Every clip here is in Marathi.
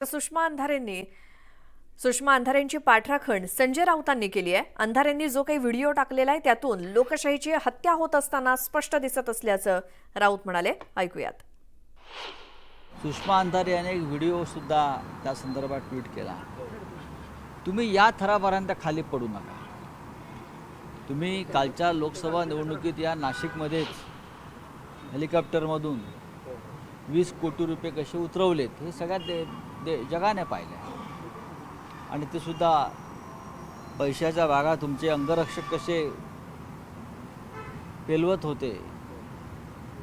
सुषमा अंधारेंनी सुषमा अंधारेंची पाठराखण संजय राऊतांनी केली आहे. अंधारेंनी जो काही व्हिडिओ टाकलेला आहे त्यातून लोकशाहीची हत्या होत असताना स्पष्ट दिसत असल्याचं राऊत म्हणाले. ऐकूयात. सुषमा अंधारे याने एक व्हिडिओ सुद्धा त्या संदर्भात ट्विट केला. तुम्ही या थरापर्यंत खाली पडू नका. तुम्ही कालच्या लोकसभा निवडणुकीत या नाशिकमध्येच हेलिकॉप्टरमधून वीस कोटी रुपये कसे उतरवलेत हे सगळ्यात दे, दे जगाने पाहिलं आणि ते सुद्धा पैशाच्या भागा तुमचे अंगरक्षक कसे पेलवत होते.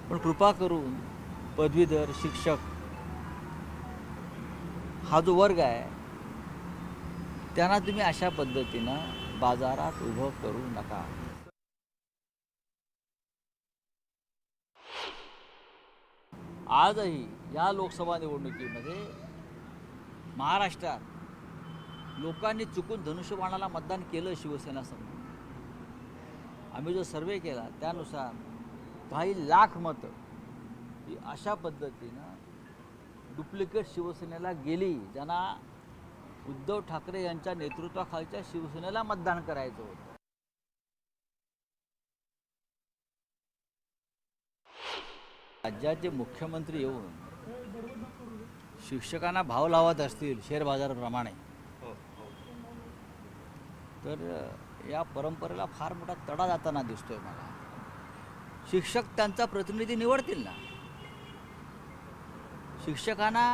पण कृपा करून पदवीधर शिक्षक हा जो वर्ग आहे त्यांना तुम्ही अशा पद्धतीनं बाजारात उभं करू नका. आजही या लोकसभा निवडणुकीमध्ये महाराष्ट्रात लोकांनी चुकून धनुष्यबाणाला मतदान केलं शिवसेना समोर आम्ही जो सर्वे केला त्यानुसार काही लाख मतं ही अशा पद्धतीनं डुप्लिकेट शिवसेनेला गेली ज्यांना उद्धव ठाकरे यांच्या नेतृत्वाखालच्या शिवसेनेला मतदान करायचं होतं. राज्याचे मुख्यमंत्री येऊन शिक्षकांना भाव लावत असतील शेअर बाजाराप्रमाणे तर या परंपरेला फार मोठा तडा जाताना दिसतोय मला. शिक्षक त्यांचा प्रतिनिधी निवडतील ना? शिक्षकांना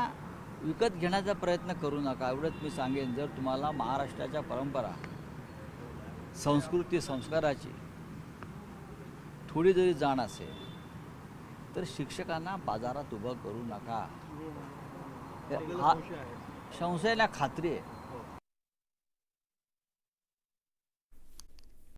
विकत घेण्याचा प्रयत्न करू नका. एवढंच मी सांगेन. जर तुम्हाला महाराष्ट्राच्या परंपरा संस्कृती संस्काराची थोडी जरी जाण असेल तर शिक्षकांना बाजारात उभं करू नका. हा. संशयाला खात्री आहे.